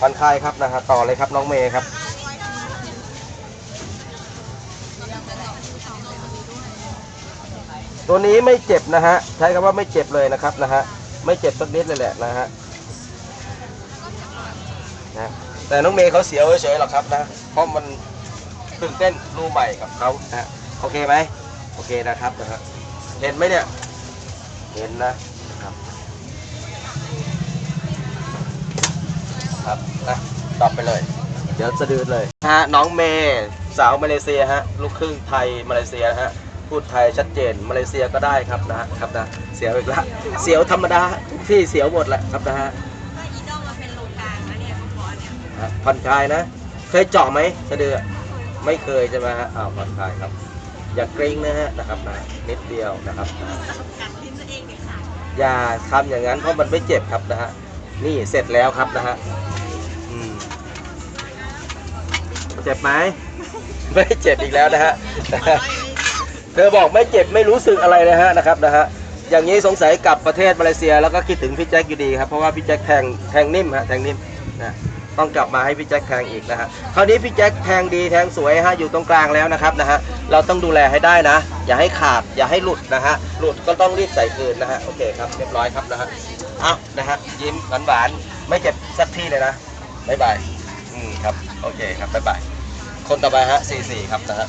ผ่อนคลายครับนะฮะต่อเลยครับน้องเมย์ครับ ตัวนี้ไม่เจ็บนะฮะใช้คำว่าไม่เจ็บเลยนะครับนะฮะไม่เจ็บสักนิดเลยแหละนะฮะนะแต่น้องเมย์เขาเสียวเฉยๆหรอกครับนะเพราะมันตื่นเต้นรูใหม่กับเขานะฮะโอเคไหมโอเคนะครับนะฮะเห็นไหมเนี่ยเห็นนะ ครับครับนะตอบไปเลย เดี๋ยวสะดืดเลยฮะน้องเมย์สาวมาเลเซียฮะลูกครึ่งไทยมาเลเซียนะฮะพูดไทยชัดเจนมาเลเซียก็ได้ครับนะฮะครับนะเสียวอีกแล้วเสียวธรรมดาทุกที่เสียวหมดแหละครับนะฮะถ้าอีดอมมาเป็นโรงกลางแล้วเนี่ยเขาบอกเนี่ยฮะผ่อนคลายนะ เคยเจาะไหมสะดือไม่เคยใช่ไหมฮะอ้าวผ่อนคลายครับ อย่าเกรงนะฮะนะครับนะนิดเดียวนะครับนะกัดลิ้นตัวเองเนี่ยค่ะอย่าทำอย่างนั้นเพราะมันไม่เจ็บครับนะฮะนี่เสร็จแล้วครับนะฮะ เจ็บไหมไม่เจ็บอีกแล้วนะฮะ เธอบอกไม่เจ็บไม่รู้สึกอะไรนะฮะนะครับนะฮะ อย่างนี้สงสัยกลับประเทศมาเลเซียแล้วก็คิดถึงพี่แจ็คอยู่ดีครับเพราะว่าพี่แจ็คแทงแทงนิ่มฮะแทงนิ่มนะต้องกลับมาให้พี่แจ็คแทงอีกนะฮะ คราวนี้พี่แจ็คแทงดีแทงสวยฮะอยู่ตรงกลางแล้วนะครับนะฮะ เราต้องดูแลให้ได้นะ อย่าให้ขาดอย่าให้หลุดนะฮะ หลุดก็ต้องรีบใส่คืนนะฮะโอเคครับเรียบร้อยครับนะฮะเอานะฮะยิ้มหวานๆไม่เจ็บสักที่เลยนะบ๊ายบาย อืมครับ โอเคครับบ๊ายบายคนต่อไปฮะ44ครับนะฮะ